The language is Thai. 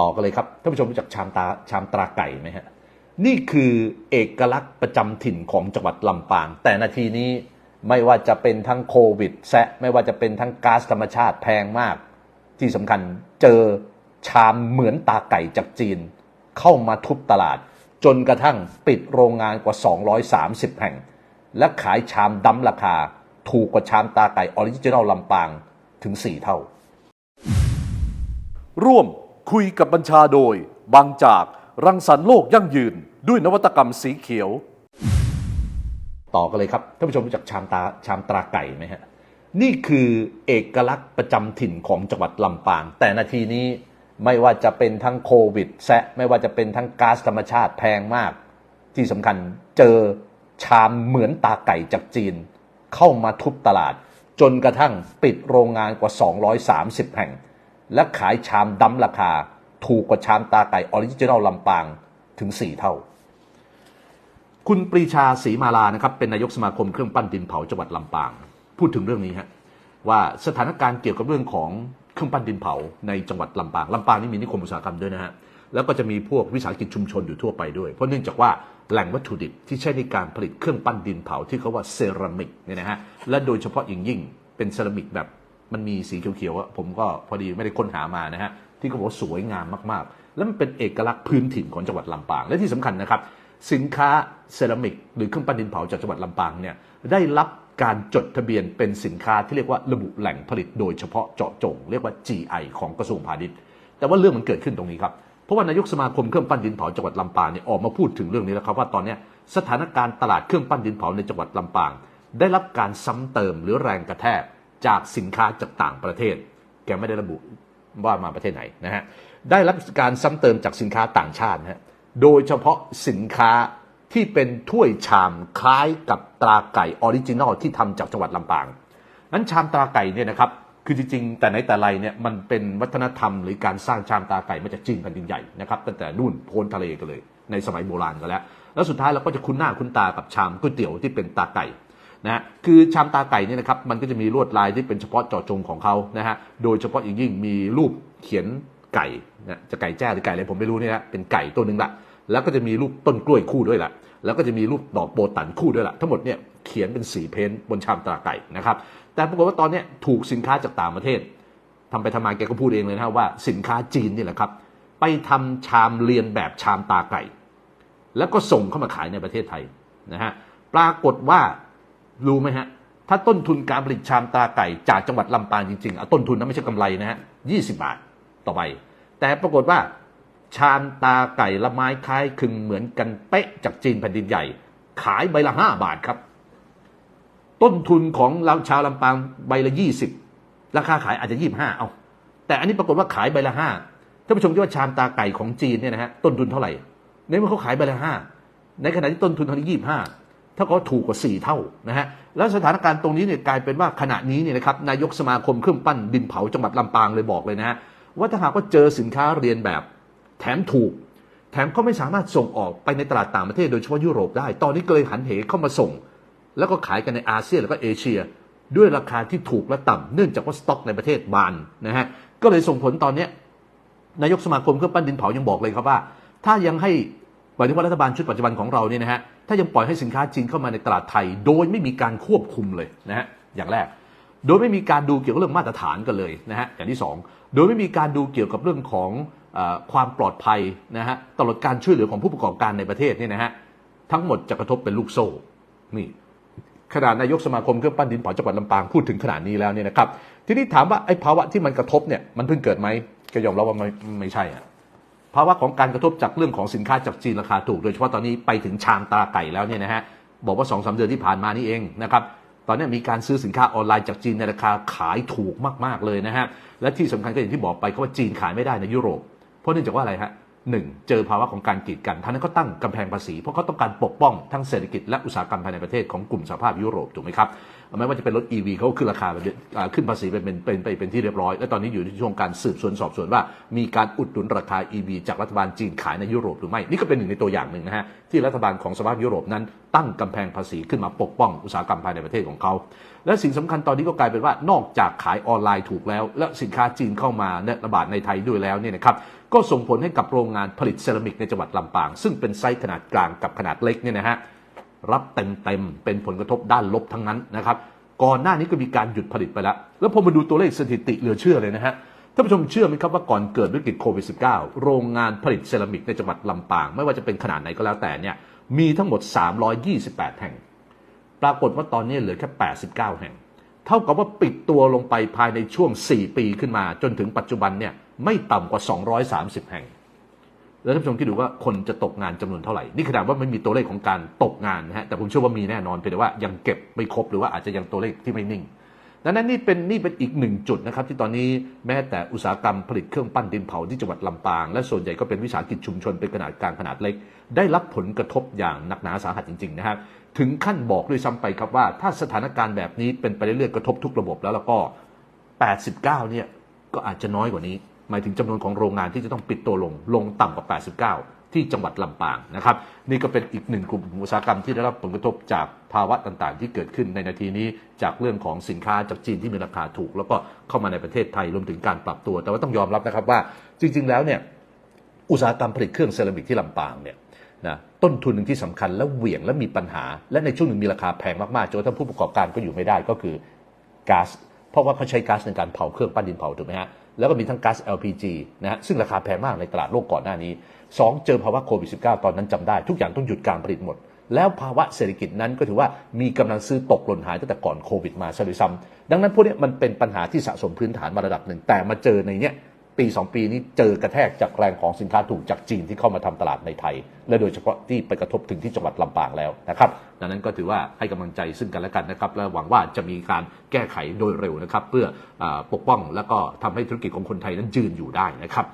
ต่อกันเลยครับท่านผู้ชมรู้จักชามตาชามตราไก่ไหมฮะนี่คือเอกลักษณ์ประจำถิ่นของจังหวัดลำปาง แต่นาทีนี้ไม่ว่าจะเป็นทั้งโควิดแซะไม่ว่าจะเป็นทั้งก๊าซธรรมชาติแพงมาก ที่สำคัญเจอชามเหมือนตาไก่จากจีน เข้ามาทุบตลาด จนกระทั่งปิดโรงงานกว่า 230 แห่ง และขายชามดำราคา ถูกกว่าชามตาไก่ออริจินัลลำปางถึง 4 เท่า ร่วม คุยกับบัญชาโดย บางจาก รังสรรค์โลกยั่งยืน ด้วยนวัตกรรมสีเขียว ต่อกันเลยครับท่านผู้ชมรู้จักชามตาชามตราไก่ไหมฮะนี่คือเอกลักษณ์ประจำถิ่นของจังหวัดลำปาง แต่นาทีนี้ไม่ว่าจะเป็นทั้งโควิดแซะไม่ว่าจะเป็นทั้งก๊าซธรรมชาติแพงมาก ที่สำคัญเจอชามเหมือนตาไก่จากจีน เข้ามาทุบตลาด จนกระทั่งปิดโรงงานกว่า 230 แห่ง และขายชามดำราคา ถูกกว่าชามตาไก่ออริจินัลลำปางถึง 4 เท่า คุณปรีชาศรีมาลานะครับเป็นนายกสมาคมเครื่องปั้นดินเผาจังหวัดลำปาง พูดถึงเรื่องนี้ฮะว่าสถานการณ์เกี่ยวกับเรื่องของเครื่องปั้นดินเผาในจังหวัดลำปางลำปางนี่มีนิคมอุตสาหกรรมด้วยนะฮะแล้วก็จะมีพวกวิสาหกิจชุมชนอยู่ทั่วไปด้วย เพราะเนื่องจากว่าแหล่งวัตถุดิบที่ใช้ในการผลิตเครื่องปั้นดินเผาที่เขาว่าเซรามิกเนี่ยนะฮะและโดยเฉพาะอย่างยิ่งเป็นเซรามิกแบบ มันมีสีเขียวๆอะผมก็พอดีไม่ได้ค้นหามานะฮะที่เขาบอกว่าสวยงามมากๆ แล้วมันเป็นเอกลักษณ์พื้นถิ่นของจังหวัดลำปางและที่สำคัญนะครับ สินค้าเซรามิก หรือเครื่องปั้นดินเผาจากจังหวัดลำปางเนี่ยได้รับการจดทะเบียนเป็นสินค้าที่เรียกว่าระบุแหล่งผลิตโดยเฉพาะเจาะจง เรียกว่า GI ของกระทรวงพาณิชย์ แต่ว่าเรื่องมันเกิดขึ้นตรงนี้ครับเพราะว่านายกสมาคมเครื่องปั้นดินเผาจังหวัดลำปางเนี่ยออกมาพูดถึงเรื่องนี้แล้วครับว่าตอนนี้สถานการณ์ตลาดเครื่องปั้นดินเผาในจังหวัดลำปาง ได้รับการซ้ำเติมหรือแรงกระแทก จากสินค้าจากต่างประเทศ แกไม่ได้ระบุว่ามาประเทศไหนนะฮะได้รับการซ้ำเติมจากสินค้าต่างชาตินะฮะโดยเฉพาะสินค้าที่เป็นถ้วยชามคล้ายกับตราไก่ออริจินอลที่ทำจากจังหวัดลำปางนั้นชามตราไก่เนี่ยนะครับคือจริงๆ แต่ในแต่ไรเนี่ยมันเป็นวัฒนธรรมหรือการสร้างชามตราไก่มาจากจีนแผ่นดินใหญ่นะครับตั้งแต่นู่นโพ้นทะเลกันเลย ในสมัยโบราณกันแล้ว แล้วสุดท้ายเราก็จะคุ้นหน้าคุ้นตากับชามก๋วยเตี๋ยวที่เป็นตาไก่ นะฮะคือชามตาไก่เนี่ยนะครับมันก็จะมีลวดลายที่เป็นเฉพาะเจาะจงของเขานะฮะโดยเฉพาะอย่างยิ่งมีรูปเขียนไก่นะจะไก่แจ้หรือไก่อะไรผมไม่รู้เนี่ยนะเป็นไก่ตัวหนึ่งละแล้วก็จะมีรูปต้นกล้วยคู่ด้วยละแล้วก็จะมีรูปดอกโบตันคู่ด้วยละทั้งหมดเนี่ยเขียนเป็นสีเพ้นท์บนชามตาไก่นะครับแต่ปรากฏว่าตอนนี้ถูกสินค้าจากต่างประเทศทำไปทำมาแกก็พูดเองเลยนะว่าสินค้าจีนนี่แหละครับไปทำชามเรียนแบบชามตาไก่ แล้วก็ส่งเข้ามาขายในประเทศไทยนะฮะปรากฏว่า รู้ไหมฮะ ถ้าต้นทุนการผลิตชามตาไก่จากจังหวัดลำปางจริงๆเอาต้นทุนนั้นไม่ใช่กำไรนะฮะยี่สิบาทต่อใบ แต่ปรากฏว่า ชามตาไก่ละไม้คล้ายคลึงเหมือนกันเป๊ะจากจีนแผ่นดินใหญ่ ขายใบละห้าบาทครับ ต้นทุนของเราชาวลำปางใบละยี่สิบราคาขายอาจจะยี่บห้าเอา แต่อันนี้ปรากฏว่าขายใบละห้าท่านผู้ชมคิดว่าชามตาไก่ของจีนเนี่ยนะฮะต้นทุนเท่าไหร่ในเมื่อเขาขายใบละห้าในขณะที่ต้นทุนเท่านี้ยี่บห้า เท่ากับว่าถูกกว่าสี่เท่านะฮะแล้วสถานการณ์ตรงนี้เนี่ยกลายเป็นว่าขณะนี้เนี่ยนะครับนายกสมาคมเครื่องปั้นดินเผาจังหวัดลำปางเลยบอกเลยนะฮะว่าถ้าหากว่าเจอสินค้าเรียนแบบ แถมถูก แถมเขาไม่สามารถส่งออกไปในตลาดต่างประเทศโดยเฉพาะยุโรปได้ ตอนนี้ก็เลยหันเหเข้ามาส่ง แล้วก็ขายกันในอาเซียนแล้วก็เอเชีย ด้วยราคาที่ถูกและต่ำเนื่องจากว่าสต็อกในประเทศบานนะฮะก็เลยส่งผลตอนเนี้ยนายกสมาคมเครื่องปั้นดินเผายังบอกเลยครับว่า ถ้ายังให้ห มายถึงว่ารัฐบาลชุดปัจจุบันของเราเนี่ยนะฮะถ้ายังปล่อยให้สินค้าจีนเข้ามาในตลาดไทย โดยไม่มีการควบคุมเลยนะฮะอย่างแรก โดยไม่มีการดูเกี่ยวกับเรื่องมาตรฐานกันเลยนะฮะอย่างที่สองโดยไม่มีการดูเกี่ยวกับเรื่องของอความปลอดภัยนะฮะตลอดการช่วยเหลือของผู้ประกอบการในประเทศเนี่ยนะฮะทั้งหมดจะกระทบเป็นลูกโซ่นี่ขนาดนายกสมาคมเครื่องปั้นดินเผาจังหวัดลำปางพูดถึงขนาดนี้แล้วเนี่ยนะครับ ทีนี้ถามว่าไอ้ภาวะที่มันกระทบเนี่ยมันเพิ่งเกิดไหมก็ยอมรับว่าไม่ไม่ใช่อะ ภาวะของการกระทบจากเรื่องของสินค้าจากจีนราคาถูก โดยเฉพาะตอนนี้ไปถึงชามตาไก่แล้วเนี่ยนะฮะบอกว่าสองสามเดือนที่ผ่านมานี่เองนะครับตอนนี้มีการซื้อสินค้าออนไลน์จากจีนในราคาขายถูกมาก ๆ เลยนะฮะและที่สำคัญก็อย่างที่บอกไปเขาว่าจีนขายไม่ได้ในยุโรป เพราะเนื่องจากว่าอะไรฮะหนึ่งเจอภาวะของการกีดกันท่านั้นก็ตั้งกำแพงภาษีเพราะเขาต้องการปกป้องทั้งเศรษฐกิจและอุตสาหกรรมภายในประเทศของกลุ่มสหภาพยุโรปถูกไหมครับ ไม่ว่าจะเป็นรถ EV เขาก็ขึ้นราคาไปขึ้นภาษีเป็นเป็นเป็นไปเป็นที่เรียบร้อย และตอนนี้อยู่ในช่วงการสืบสวนสอบสวนว่า มีการอุดหนุนราคา EV จากรัฐบาลจีนขายในยุโรปหรือไม่นี่ก็เป็นหนึ่งในตัวอย่างหนึ่งนะฮะที่รัฐบาลของสหภาพยุโรปนั้นตั้งกำแพงภาษีขึ้นมาปกป้องอุตสาหกรรมภายในประเทศของเขาและสิ่งสำคัญตอนนี้ก็กลายเป็นว่านอกจากขายออนไลน์ถูกแล้ว และสินค้าจีนเข้ามาเนี่ยระบาดในไทยด้วยแล้วเนี่ยนะครับก็ส่งผลให้กับโรงงานผลิตเซรามิกในจังหวัดลำปาง ซึ่งเป็นไซส์ขนาดกลางกับขนาดเล็กเนี่ยนะฮะ รับเต็มๆเป็นผลกระทบด้านลบทั้งนั้นนะครับ ก่อนหน้านี้ก็มีการหยุดผลิตไปแล้ว แล้วพอมาดูตัวเลขสถิติเหลือเชื่อเลยนะฮะท่านผู้ชมเชื่อไหมครับว่าก่อนเกิดวิกฤตโควิด -19 โรงงานผลิตเซรามิกในจังหวัดลำปาง ไม่ว่าจะเป็นขนาดไหนก็แล้วแต่เนี่ยมีทั้งหมด 328 แห่ง ปรากฏว่าตอนนี้เหลือแค่ 89 แห่ง เท่ากับว่าปิดตัวลงไปภายในช่วง 4 ปีขึ้นมา จนถึงปัจจุบันเนี่ยไม่ต่ำกว่า 230 แห่ง แล้วท่านผู้ชมคิดดูว่าคนจะตกงานจำนวนเท่าไหร่ นี่ขนาดว่าไม่มีตัวเลขของการตกงานนะฮะ แต่ผมเชื่อว่ามีแน่นอนเพียงแต่ว่ายังเก็บไม่ครบหรือว่าอาจจะยังตัวเลขที่ไม่นิ่ง ดังนั้นนี่เป็นนี่เป็นอีกหนึ่งจุดนะครับที่ตอนนี้แม้แต่อุตสาหกรรมผลิตเครื่องปั้นดินเผาที่จังหวัดลำปาง และส่วนใหญ่ก็เป็นวิสาหกิจชุมชนเป็นขนาดกลางขนาดเล็ก ได้รับผลกระทบอย่างหนักหนาสาหัสจริงๆนะครับ ถึงขั้นบอกด้วยซ้ำไปครับว่า ถ้าสถานการณ์แบบนี้เป็นไปเรื่อยๆกระทบทุกระบบแล้วแล้วก็ 89เนี่ยก็อาจจะน้อยกว่านี้ หมายถึงจำนวนของโรงงานที่จะต้องปิดตัวลงลงต่ำกว่า 89 ที่จังหวัดลำปางนะครับ นี่ก็เป็นอีกหนึ่งกลุ่มอุตสาหกรรมที่ได้รับผลกระทบจากภาวะต่างๆ ที่เกิดขึ้นในนาทีนี้จากเรื่องของสินค้าจากจีนที่มีราคาถูก แล้วก็เข้ามาในประเทศไทยรวมถึงการปรับตัว แต่ว่าต้องยอมรับนะครับว่าจริง ๆ แล้วเนี่ยอุตสาหกรรมผลิตเครื่องเซรามิกที่ลำปางเนี่ยนะต้นทุนหนึ่งที่สำคัญและเหวี่ยงและมีปัญหา และในช่วงหนึ่งมีราคาแพงมากๆจนทั่งผู้ประกอบการก็อยู่ไม่ได้ก็คือก๊าซเพราะว่าเขาใช้ก๊าซในการเผาเครื่องปั้นดินเผาถูกไหมฮะ แล้วก็มีทั้งก๊าซ LPG นะฮะซึ่งราคาแพงมากในตลาดโลกก่อนหน้านี้สองเจอภาวะโควิด -19 ตอนนั้นจำได้ ทุกอย่างต้องหยุดการผลิตหมด แล้วภาวะเศรษฐกิจนั้นก็ถือว่ามีกำลังซื้อตกหล่นหายตั้งแต่ก่อนโควิดมาซะด้วยซ้ำดังนั้นพวกนี้มันเป็นปัญหาที่สะสมพื้นฐานมาระดับหนึ่งแต่มาเจอในเนี้ย ปี 2 ปีนี้เจอกระแทกจากแรงของสินค้าถูกจากจีนที่เข้ามาทำตลาดในไทย และโดยเฉพาะที่ไปกระทบถึงที่จังหวัดลำปางแล้วนะครับดังนั้นก็ถือว่าให้กำลังใจซึ่งกันและกันนะครับและหวังว่าจะมีการแก้ไขโดยเร็วนะครับ เพื่ออปกป้องและก็ทำให้ธุรกิจของคนไทยนั้นยืนอยู่ได้นะครับ